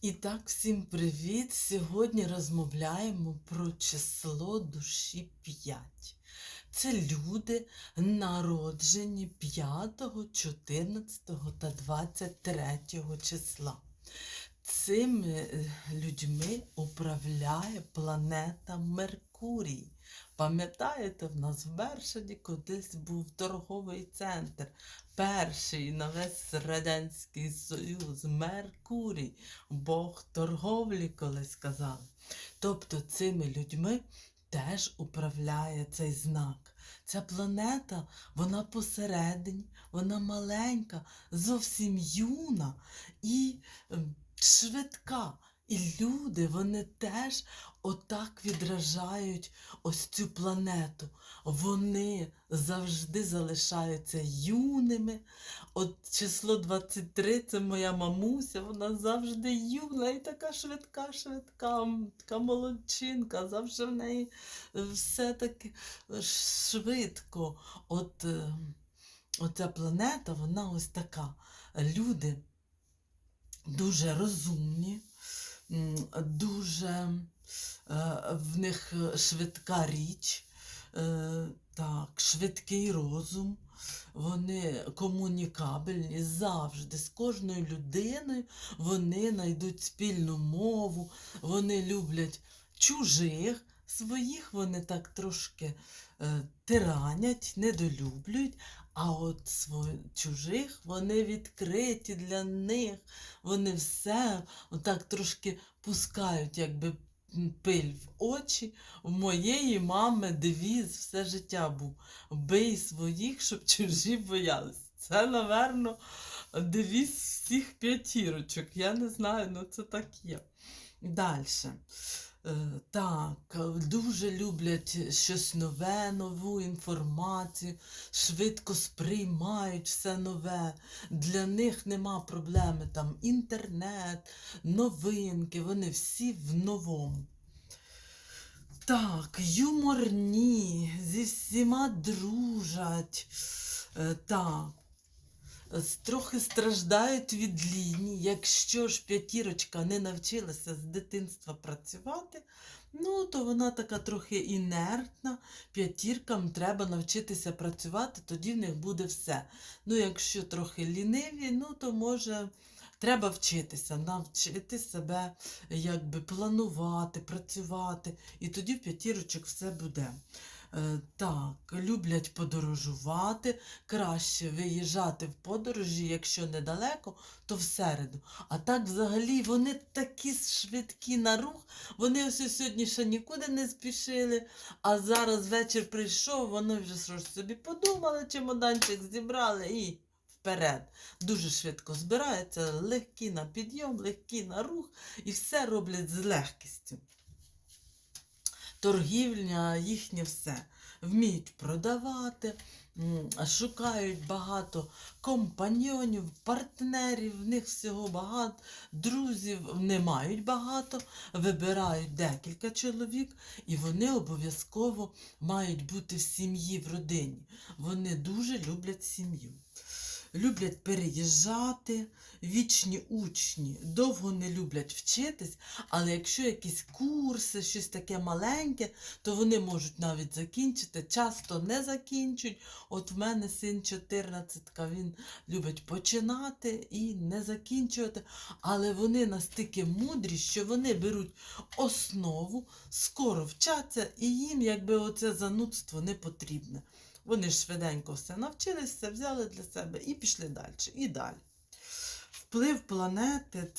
І так, всім привіт! Сьогодні розмовляємо про число душі 5. Це люди, народжені 5, 14 та 23 числа. Цими е, людьми управляє планета Меркурій. Пам'ятаєте, в нас в Бершаді колись був торговий центр. Перший на весь Радянський Союз Меркурій, Бог торговлі, колись казали. Тобто цими людьми теж управляє цей знак. Ця планета, вона посередині, вона маленька, зовсім юна і ем, швидка. І люди, вони теж отак відражають ось цю планету. Вони завжди залишаються юними. От число 23 це моя мамуся, вона завжди юна і така швидка, швидка, така молодчинка, завжди в неї е, все таки е, швидко. От е, оця планета, вона ось така. Люди дуже розумні, дуже е, в них е, швидка річ, е, так, швидкий розум. Вони комунікабельні завжди з кожною людиною. Вони знайдуть спільну мову, вони люблять чужих, своїх вони так трошки е, тиранять, недолюблюють, а от сво- чужих вони відкриті для них. Вони все отак трошки пускають, якби пиль в очі. У моєї мами девіз все життя був бий своїх, щоб чужі боялися. Це, напевно, девіз всіх п'ятірочок. Я не знаю, ну це так є. Далі. Так, е, дуже люблять щось нове, нову інформацію, швидко сприймають все нове. Для них нема проблеми там інтернет, новинки, вони всі в новому. Так, юморні, зі всіма дружать. Е, Так. Трохи страждають від лінії. Якщо ж п'ятірочка не навчилася з дитинства працювати, ну то вона така трохи інертна. П'ятіркам треба навчитися працювати, тоді в них буде все. Ну, якщо трохи ліниві, ну то може треба вчитися, навчити себе якби планувати, працювати, і тоді в п'ятірочок все буде. Е, так, люблять подорожувати, краще виїжджати в подорожі, якщо недалеко, то всереду. А так взагалі вони такі швидкі на рух, вони ось сьогодні ще нікуди не спішили, а зараз вечір прийшов, вони вже собі подумали, чемоданчик зібрали і вперед. Дуже швидко збираються, легкі на підйом, легкі на рух, і все роблять з легкістю. Торгівля, їхнє все. Вміють продавати, шукають багато компаньйонів, партнерів, в них всього багато, друзів не мають багато, вибирають декілька чоловік, і вони обов'язково мають бути в сім'ї, в родині. Вони дуже люблять сім'ю. Люблять переїжджати, вічні учні, довго не люблять вчитись, але якщо якісь курси, щось таке маленьке, то вони можуть навіть закінчити, часто не закінчують. От в мене син 14, він любить починати і не закінчувати, але вони настільки мудрі, що вони беруть основу, скоро вчаться, і їм якби оце занудство не потрібне. Вони швиденько все навчились, все взяли для себе і пішли далі. І далі. Вплив планети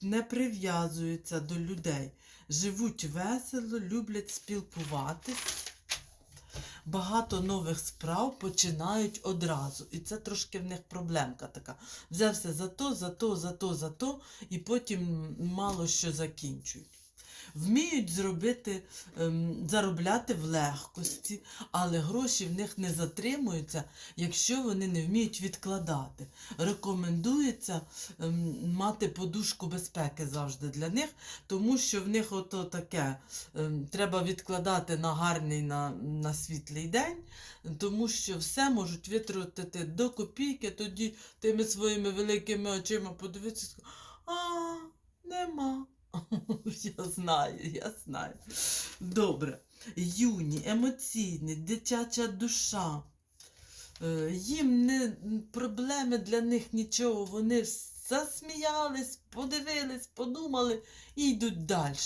не прив'язується до людей. Живуть весело, люблять спілкуватись. Багато нових справ починають одразу. І це трошки в них проблемка така. Взявся за то, за то, за то, за то, і потім мало що закінчують. Вміють зробити, ем, заробляти в легкості, але гроші в них не затримуються, якщо вони не вміють відкладати. Рекомендується ем, мати подушку безпеки завжди для них, тому що в них ото таке ем, треба відкладати на гарний, на, на світлий день, тому що все можуть витратити до копійки, тоді тими своїми великими очима подивитися, а. Нема. Я знаю, я знаю. Добре. Юні, емоційні, дитяча душа. Е, Їм не проблеми для них нічого. Вони засміялись, подивились, подумали і йдуть далі.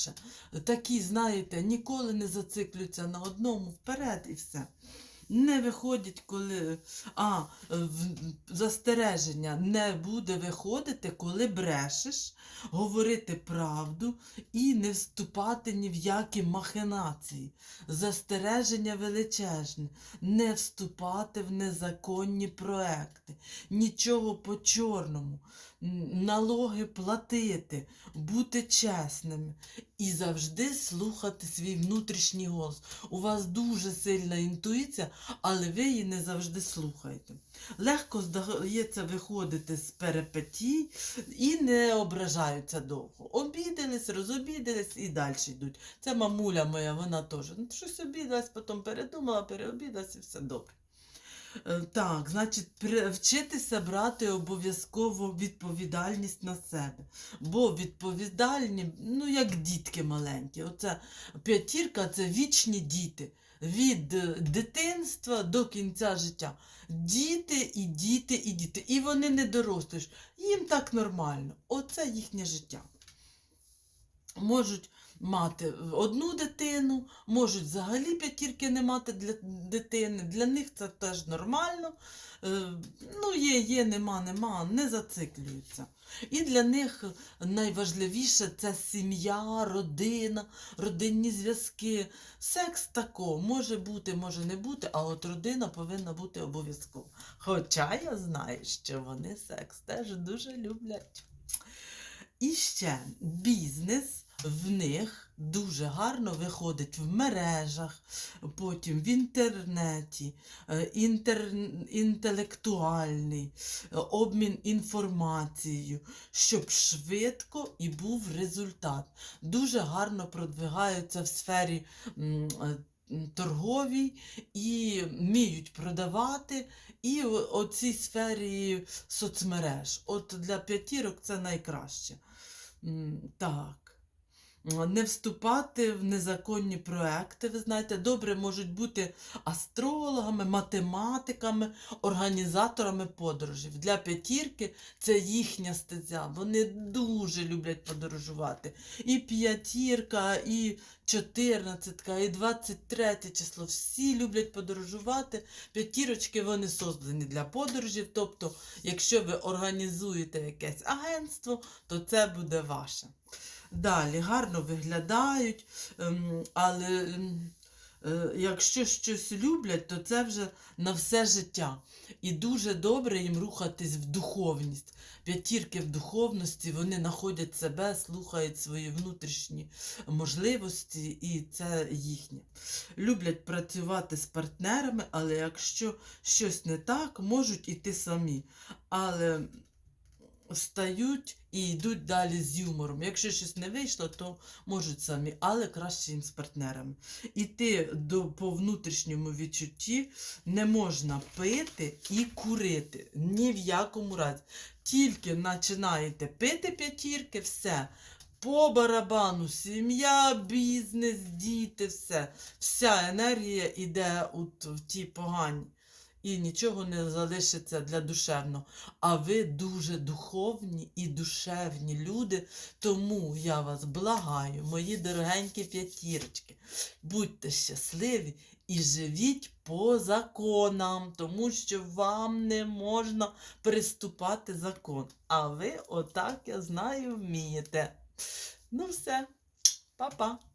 Такі, знаєте, ніколи не зациклюються на одному вперед і все. Не виходять, коли. А, застереження не буде виходити, коли брешеш, говорити правду і не вступати ні в які махинації. Застереження величезне, не вступати в незаконні проекти, нічого по чорному, налоги платити, бути чесними і завжди слухати свій внутрішній голос. У вас дуже сильна інтуїція, але ви її не завжди слухаєте. Легко здається виходити з перепетій і не ображаються довго. Обідались, розобідались і далі йдуть. Це мамуля моя, вона теж. Ну, щось обідалась, потім передумала, переобідалась і все добре. Е, Так, значить, вчитися брати обов'язково відповідальність на себе. Бо відповідальні, ну як дітки маленькі. Оце п'ятірка це вічні діти. Від е, дитинства до кінця життя. Діти і діти і діти. І вони не дорослиш. Їм так нормально. Оце їхнє життя. Можуть мати одну дитину, можуть взагалі п'ятірки не мати для дитини. Для них це теж нормально. Е, Ну, є, є, нема, нема, не зациклюються. І для них найважливіше це сім'я, родина, родинні зв'язки. Секс тако може бути, може не бути, а от родина повинна бути обов'язково. Хоча я знаю, що вони секс теж дуже люблять. І ще бізнес в них дуже гарно виходить в мережах, потім в інтернеті, е, інтер... інтелектуальний, е, обмін інформацією, щоб швидко і був результат. Дуже гарно продвигаються в сфері е, торговій і вміють продавати, і в оцій сфері соцмереж. От для п'ятірок це найкраще. Так. Не вступати в незаконні проекти, ви знаєте, добре можуть бути астрологами, математиками, організаторами подорожів. Для п'ятірки це їхня стезя. Вони дуже люблять подорожувати. І п'ятірка, і чотирнадцятка, і двадцять третє число. Всі люблять подорожувати. П'ятірочки вони создані для подорожів. Тобто, якщо ви організуєте якесь агентство, то це буде ваше. Далі гарно виглядають, ем, але ем, е, якщо щось люблять, то це вже на все життя. І дуже добре їм рухатись в духовність. П'ятірки в духовності, вони знаходять себе, слухають свої внутрішні можливості, і це їхнє. Люблять працювати з партнерами, але якщо щось не так, можуть іти самі. Але встають і йдуть далі з юмором. Якщо щось не вийшло, то можуть самі, але краще їм з партнерами. Іти до, по внутрішньому відчутті не можна пити і курити. Ні в якому разі. Тільки починаєте пити п'ятірки, все. По барабану, сім'я, бізнес, діти, все. Вся енергія йде в ті погані. І нічого не залишиться для душевного. А ви дуже духовні і душевні люди, тому я вас благаю, мої дорогенькі п'ятірочки, будьте щасливі і живіть по законам, тому що вам не можна приступати закон. А ви отак, я знаю, вмієте. Ну все, па-па.